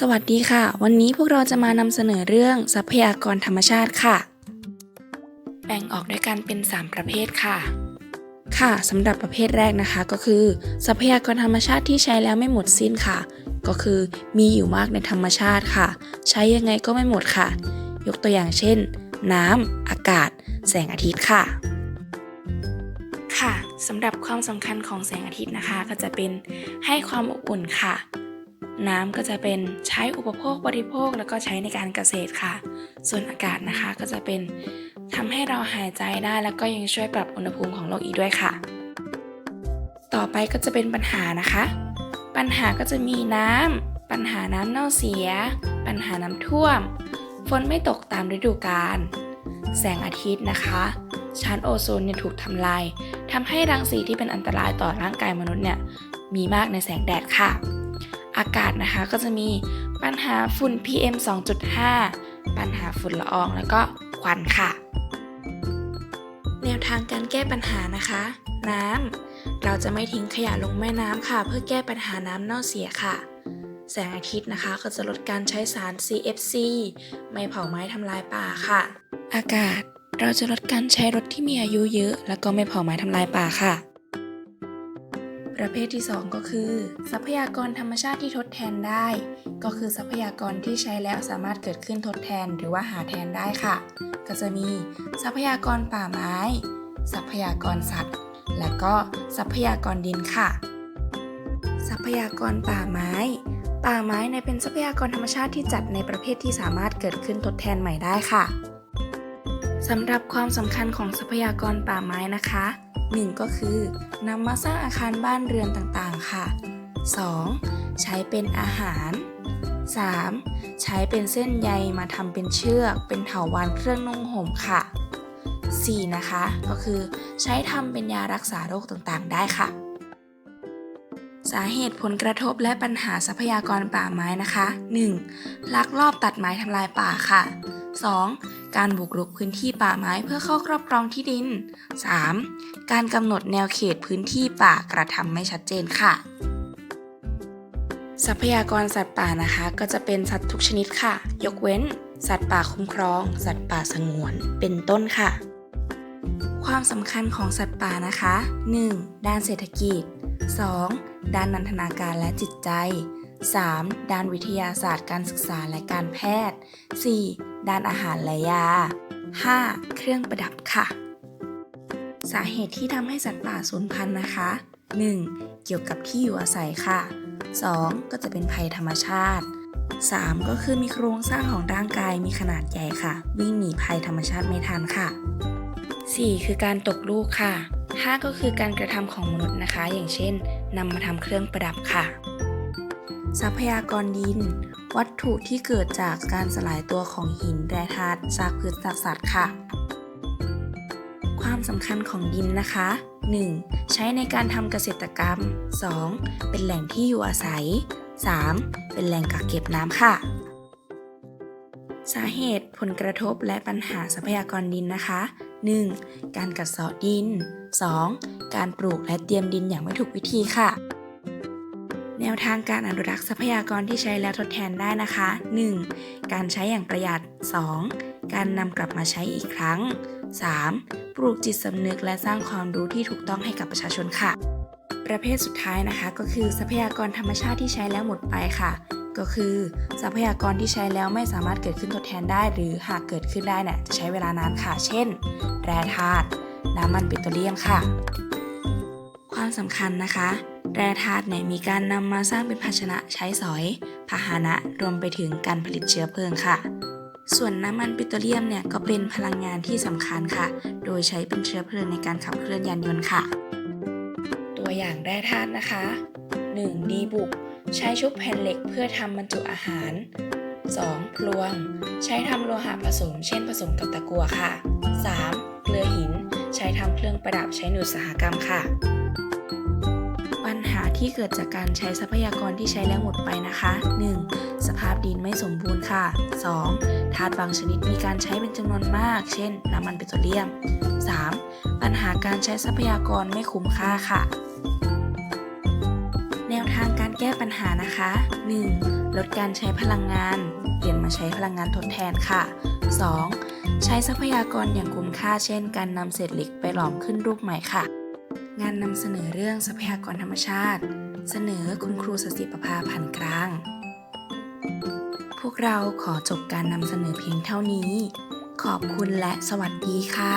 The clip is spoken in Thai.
สวัสดีค่ะ วันนี้พวกเราจะมานำเสนอเรื่องทรัพยากรธรรมชาติค่ะ แบ่งออกด้วยกันเป็น 3 ประเภทค่ะ ค่ะสำหรับประเภทแรกนะคะก็คือ ทรัพยากรธรรมชาติที่ใช้แล้วไม่หมดสิ้นค่ะ ก็คือมีอยู่มากในธรรมชาติค่ะ ใช้ยังไงก็ไม่หมดค่ะ ยกตัวอย่างเช่น น้ำอากาศ แสงอาทิตย์ค่ะ ค่ะสำหรับความสำคัญของแสงอาทิตย์นะคะ ก็จะเป็นให้ความอบอุ่นค่ะ น้ำก็จะเป็นใช้อุปโภคบริโภคแล้วก็ใช้ในการเกษตรค่ะ ส่วนอากาศนะคะก็จะเป็นทำให้เราหายใจได้แล้วก็ยังช่วยปรับอุณหภูมิของโลกอีกด้วยค่ะ ต่อไปก็จะเป็นปัญหานะคะ ปัญหาก็จะมีน้ำปัญหาน้ำเน่าเสีย ปัญหาน้ำท่วม ฝนไม่ตกตามฤดูกาลแสงอาทิตย์นะคะ ชั้นโอโซนเนี่ยถูกทำลายทำให้รังสีที่เป็นอันตรายต่อร่างกายมนุษย์เนี่ยมีมากในแสงแดดค่ะ อากาศนะคะก็จะมีปัญหาฝุ่น PM 2.5 ปัญหาฝุ่นละอองแล้วก็ควันค่ะ แนวทางการแก้ปัญหานะคะ น้ำเราจะไม่ทิ้งขยะลงแม่น้ำค่ะ เพื่อแก้ปัญหาน้ำเน่าเสียค่ะ แสงอาทิตย์นะคะ ก็จะลดการใช้สาร CFC ไม่เผาไม้ทำลายป่าค่ะ อากาศเราจะลดการใช้รถที่มีอายุเยอะ แล้วก็ไม่เผาไม้ทำลายป่าค่ะ ประเภทที่ 2 ก็คือ ทรัพยากรธรรมชาติที่ทดแทนได้ ก็คือทรัพยากรที่ใช้แล้วสามารถเกิดขึ้นทดแทนหรือว่าหาแทนได้ค่ะ ก็จะมีทรัพยากรป่าไม้ ทรัพยากรสัตว์ และก็ทรัพยากรดินค่ะ ทรัพยากรป่าไม้ ป่าไม้ในเป็นทรัพยากรธรรมชาติที่จัดในประเภทที่สามารถเกิดขึ้นทดแทนใหม่ได้ค่ะ สำหรับความสำคัญของทรัพยากรป่าไม้นะคะ 1. ก็คือนำมาสร้างอาคารบ้านเรือนต่างๆค่ะ 2. ใช้เป็นอาหาร 3. ใช้เป็นเส้นใยมาทำเป็นเชือก เป็นเถาวัลย์เครื่องนุ่งห่มค่ะ 4. นะคะก็คือใช้ทำเป็นยารักษาโรคต่างๆ ได้ค่ะ สาเหตุผลกระทบและปัญหาทรัพยากรป่าไม้นะคะ 1. ลักลอบตัดไม้ทำลายป่าค่ะ 2. การบุกรุกพื้นที่ป่าไม้เพื่อเข้าครอบครองที่ดิน 3. การกำหนดแนวเขตพื้นที่ป่ากระทำไม่ชัดเจนค่ะ ทรัพยากรสัตว์ป่านะคะ ก็จะเป็นสัตว์ทุกชนิดค่ะ ยกเว้น สัตว์ป่าคุ้มครอง สัตว์ป่าสงวน เป็นต้นค่ะ ความสำคัญของสัตว์ป่านะคะ 1. ด้านเศรษฐกิจ 2. ด้านนันทนาการและจิตใจ 3. ด้านวิทยาศาสตร์การศึกษาและการแพทย์ 4. ด้านอาหารและยา 5. เครื่องประดับค่ะ สาเหตุที่ทำให้สัตว์ป่าสูญพันธุ์นะคะ 1. เกี่ยวกับที่อยู่อาศัยค่ะ 2. ก็จะเป็นภัยธรรมชาติ 3. ก็คือมีโครงสร้างของร่างกายมีขนาดใหญ่ค่ะ วิ่งหนีภัยธรรมชาติไม่ทันค่ะ 4. คือการตกลูกค่ะ 5 ก็คือการกระทำของมนุษย์นะคะ อย่างเช่นนำมาทำเครื่องประดับค่ะ ทรัพยากรดิน วัตถุที่เกิดจากการสลายตัวของหินแร่ธาตุซากพืชซากสัตว์ค่ะ ความสำคัญของดินนะคะ 1. ใช้ในการทำเกษตรกรรม 2. เป็นแหล่งที่อยู่อาศัย 3. เป็นแหล่งกักเก็บน้ำค่ะ สาเหตุผลกระทบและปัญหาทรัพยากรดินนะคะ 1. การกัดเซาะดิน 2. การปลูกและเตรียมดินอย่างไม่ถูกวิธีค่ะ แนวทางการอนุรักษ์ทรัพยากรที่ใช้แล้วทดแทนได้นะคะ 1. การใช้อย่างประหยัด 2. การนำกลับมาใช้อีกครั้ง 3. ปลูกจิตสำนึกและสร้างความรู้ที่ถูกต้องให้กับประชาชนค่ะ ประเภทสุดท้ายนะคะก็คือทรัพยากรธรรมชาติที่ใช้แล้วหมดไปค่ะ ก็คือ ทรัพยากรที่ใช้แล้วไม่สามารถเกิดขึ้นทดแทนได้ หรือหากเกิดขึ้นได้เนี่ยจะใช้เวลานานค่ะ เช่น แร่ธาตุน้ำมันปิโตรเลียมค่ะ ความสำคัญนะคะ แร่ธาตุเนี่ยมีการนำมาสร้างเป็นภาชนะใช้สอย พาหนะรวมไปถึงการผลิตเชื้อเพลิงค่ะ ส่วนน้ำมันปิโตรเลียมเนี่ยก็เป็นพลังงานที่สำคัญค่ะ โดยใช้เป็นเชื้อเพลิงในการขับเคลื่อนยานยนต์ค่ะ ตัวอย่างแร่ธาตุนะคะ 1. ดีบุก ใช้ชุบแผ่นเหล็กเพื่อทำบรรจุอาหาร 2. พลวง ใช้ทำโลหะผสม เช่นผสมกับตะกั่วค่ะ 3. เกลือหิน ใช้ทำเครื่องประดับใช้ในอุตสาหกรรมค่ะ ที่เกิดจากการใช้ทรัพยากรที่ใช้แล้วหมดไปนะคะ 1. สภาพดินไม่สมบูรณ์ค่ะ 2. ธาตุบางชนิดมีการใช้เป็นจำนวนมาก เช่น น้ำมันปิโตรเลียม 3. ปัญหาการใช้ทรัพยากรไม่คุ้มค่าค่ะ แนวทางการแก้ปัญหานะคะ 1. ลดการใช้พลังงาน เปลี่ยนมาใช้พลังงานทดแทนค่ะ 2. ใช้ทรัพยากรอย่างคุ้มค่าเช่น การนำเศษเหล็กไปหลอมขึ้นรูปใหม่ค่ะ งานนำเสนอเรื่องทรัพยากรธรรมชาติ เสนอคุณครูสสิประภาพันกลาง พวกเราขอจบการนำเสนอเพียงเท่านี้ ขอบคุณและสวัสดีค่ะ